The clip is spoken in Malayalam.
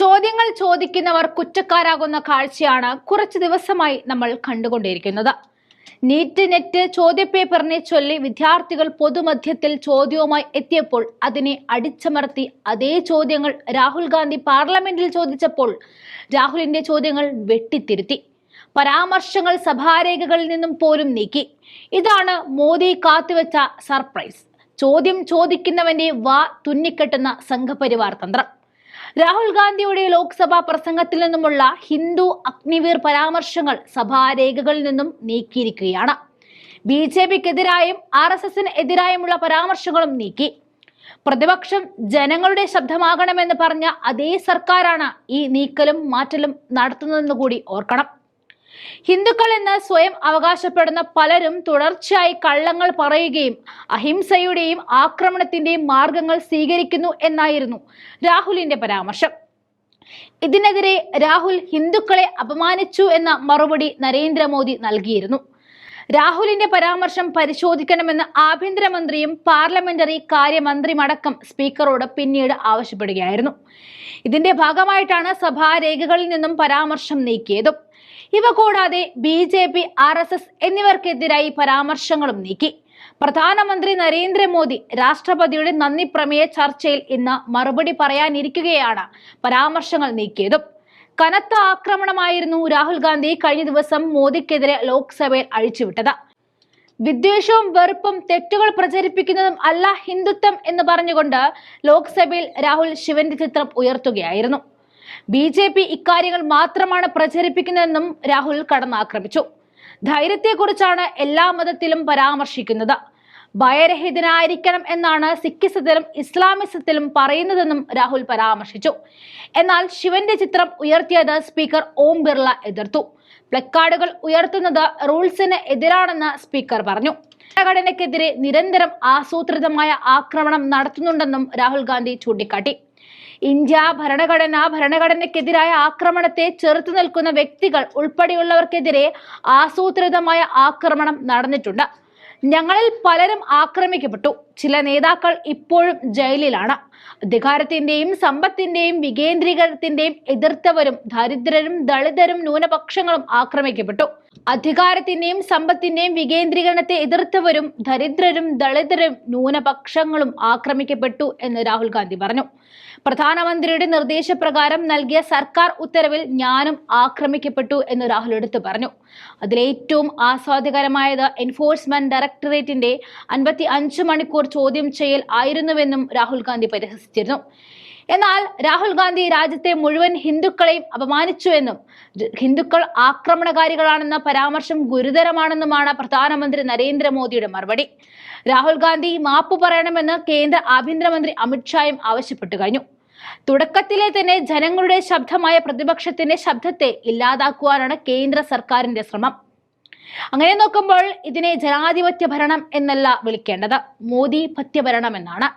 ചോദ്യങ്ങൾ ചോദിക്കുന്നവർ കുറ്റക്കാരാകുന്ന കാഴ്ചയാണ് കുറച്ചു ദിവസമായി നമ്മൾ കണ്ടുകൊണ്ടിരിക്കുന്നത്. നീറ്റ് നെറ്റ് ചോദ്യപേപ്പറിനെ ചൊല്ലി വിദ്യാർത്ഥികൾ പൊതുമധ്യത്തിൽ ചോദ്യവുമായി എത്തിയപ്പോൾ അതിനെ അടിച്ചമർത്തി അതേ ചോദ്യങ്ങൾ രാഹുൽ ഗാന്ധി പാർലമെന്റിൽ ചോദിച്ചപ്പോൾ രാഹുലിന്റെ ചോദ്യങ്ങൾ വെട്ടിത്തിരുത്തി. പരാമർശങ്ങൾ സഭാരേഖകളിൽ നിന്നും പോലും നീക്കി. ഇതാണ് മോദി കാത്തുവെച്ച സർപ്രൈസ്. ചോദ്യം ചോദിക്കുന്നവന്റെ വാ തുന്നിക്കെട്ടുന്ന സംഘപരിവാർ തന്ത്രം. രാഹുൽ ഗാന്ധിയുടെ ലോക്സഭാ പ്രസംഗത്തിൽ നിന്നുമുള്ള ഹിന്ദു അഗ്നിവീർ പരാമർശങ്ങൾ സഭാരേഖകളിൽ നിന്നും നീക്കിയിരിക്കുകയാണ്. ബി ജെ പിക്കെതിരായും ആർ എസ് എസിന് എതിരായുമുള്ള പരാമർശങ്ങളും നീക്കി. പ്രതിപക്ഷം ജനങ്ങളുടെ ശബ്ദമാകണമെന്ന് പറഞ്ഞ അതേ സർക്കാരാണ് ഈ നീക്കലും മാറ്റലും നടത്തുന്നതെന്ന് കൂടി ഓർക്കണം. ഹിന്ദുക്കൾ എന്ന് സ്വയം അവകാശപ്പെടുന്ന പലരും തുടർച്ചയായി കള്ളങ്ങൾ പറയുകയും അഹിംസയുടെയും ആക്രമണത്തിന്റെയും മാർഗങ്ങൾ സ്വീകരിക്കുന്നു എന്നായിരുന്നു രാഹുലിന്റെ പരാമർശം. ഇതിനെതിരെ രാഹുൽ ഹിന്ദുക്കളെ അപമാനിച്ചു എന്ന മറുപടി നരേന്ദ്രമോദി നൽകിയിരുന്നു. രാഹുലിന്റെ പരാമർശം പരിശോധിക്കണമെന്ന് ആഭ്യന്തരമന്ത്രിയും പാർലമെന്ററി കാര്യമന്ത്രിയുമടക്കം സ്പീക്കറോട് പിന്നീട് ആവശ്യപ്പെടുകയായിരുന്നു. ഇതിന്റെ ഭാഗമായിട്ടാണ് സഭാരേഖകളിൽ നിന്നും പരാമർശം നീക്കിയതും. ഇവ കൂടാതെ B J P R S S എന്നിവർക്കെതിരായി പരാമർശങ്ങളും നീക്കി. പ്രധാനമന്ത്രി നരേന്ദ്രമോദി രാഷ്ട്രപതിയുടെ നന്ദി പ്രമേയ ചർച്ചയിൽ ഇന്ന് മറുപടി പറയാനിരിക്കുകയാണ് പരാമർശങ്ങൾ നീക്കിയതും. കനത്ത ആക്രമണമായിരുന്നു രാഹുൽ ഗാന്ധി കഴിഞ്ഞ ദിവസം മോദിക്കെതിരെ ലോക്സഭയിൽ അഴിച്ചുവിട്ടത്. വിദ്വേഷവും വെറുപ്പും തെറ്റുകൾ പ്രചരിപ്പിക്കുന്നതും അല്ല ഹിന്ദുത്വം എന്ന് പറഞ്ഞുകൊണ്ട് ലോക്സഭയിൽ രാഹുൽ ശിവന്റെ ചിത്രം ഉയർത്തുകയായിരുന്നു. ബി ജെ പി ഇക്കാര്യങ്ങൾ മാത്രമാണ് പ്രചരിപ്പിക്കുന്നതെന്നും രാഹുൽ കടന്നാക്രമിച്ചു. ധൈര്യത്തെക്കുറിച്ചാണ് എല്ലാ മതത്തിലും പരാമർശിക്കുന്നത്. ഭയരഹിതനായിരിക്കണം എന്നാണ് സിഖിസത്തിലും ഇസ്ലാമിസത്തിലും പറയുന്നതെന്നും രാഹുൽ പരാമർശിച്ചു. എന്നാൽ ശിവന്റെ ചിത്രം ഉയർത്തിയത് സ്പീക്കർ ഓം ബിർള എതിർത്തു. പ്ലക്കാർഡുകൾ ഉയർത്തുന്നത് റൂൾസിന് എതിരാണെന്ന് സ്പീക്കർ പറഞ്ഞു. ഭരണഘടനയ്ക്കെതിരെ നിരന്തരം ആസൂത്രിതമായ ആക്രമണം നടത്തുന്നുണ്ടെന്നും രാഹുൽ ഗാന്ധി ചൂണ്ടിക്കാട്ടി. ഇന്ത്യ ഭരണഘടന ഭരണഘടനയ്ക്കെതിരായ ആക്രമണത്തെ ചെറുത്തു നിൽക്കുന്ന വ്യക്തികൾ ഉൾപ്പെടെയുള്ളവർക്കെതിരെ ആസൂത്രിതമായ ആക്രമണം നടന്നിട്ടുണ്ട്. ഞങ്ങളിൽ പലരും ആക്രമിക്കപ്പെട്ടു. ചില നേതാക്കൾ ഇപ്പോഴും ജയിലിലാണ്. അധികാരത്തിന്റെയും സമ്പത്തിന്റെയും വികേന്ദ്രീകരണത്തിന്റെയും എതിർത്തവരും ദരിദ്രരും ദളിതരും ന്യൂനപക്ഷങ്ങളും ആക്രമിക്കപ്പെട്ടു. അധികാരത്തിന്റെയും സമ്പത്തിന്റെയും വികേന്ദ്രീകരണത്തെ എതിർത്തവരും ദരിദ്രരും ദളിതരും ന്യൂനപക്ഷങ്ങളും ആക്രമിക്കപ്പെട്ടു എന്ന് രാഹുൽ ഗാന്ധി പറഞ്ഞു. പ്രധാനമന്ത്രിയുടെ നിർദ്ദേശപ്രകാരം നൽകിയ സർക്കാർ ഉത്തരവിൽ ഞാനും ആക്രമിക്കപ്പെട്ടു എന്ന് രാഹുൽ എടുത്തു പറഞ്ഞു. അതിലേറ്റവും ആസ്വാദ്യകരമായത് എൻഫോഴ്സ്മെന്റ് ഡയറക്ടറേറ്റിന്റെ അൻപത്തി അഞ്ച് മണിക്കൂർ ചോദ്യം ചെയ്യൽ ആയിരുന്നുവെന്നും രാഹുൽ ഗാന്ധി പരിഹസിച്ചിരുന്നു. എന്നാൽ രാഹുൽ ഗാന്ധി രാജ്യത്തെ മുഴുവൻ ഹിന്ദുക്കളെയും അപമാനിച്ചു എന്നും ഹിന്ദുക്കൾ ആക്രമണകാരികളാണെന്ന പരാമർശം ഗുരുതരമാണെന്നുമാണ് പ്രധാനമന്ത്രി നരേന്ദ്രമോദിയുടെ മറുപടി. രാഹുൽ ഗാന്ധി മാപ്പ് പറയണമെന്ന് കേന്ദ്ര ആഭ്യന്തരമന്ത്രി അമിത്ഷായും ആവശ്യപ്പെട്ടു കഴിഞ്ഞു. തുടക്കത്തിലെ തന്നെ ജനങ്ങളുടെ ശബ്ദമായ പ്രതിപക്ഷത്തിന്റെ ശബ്ദത്തെ ഇല്ലാതാക്കുവാനാണ് കേന്ദ്ര സർക്കാരിന്റെ ശ്രമം. അങ്ങനെ നോക്കുമ്പോൾ ഇതിനെ ജനാധിപത്യ ഭരണം എന്നല്ല വിളിക്കേണ്ടത്. മോദി പത്യഭരണം എന്നാണ്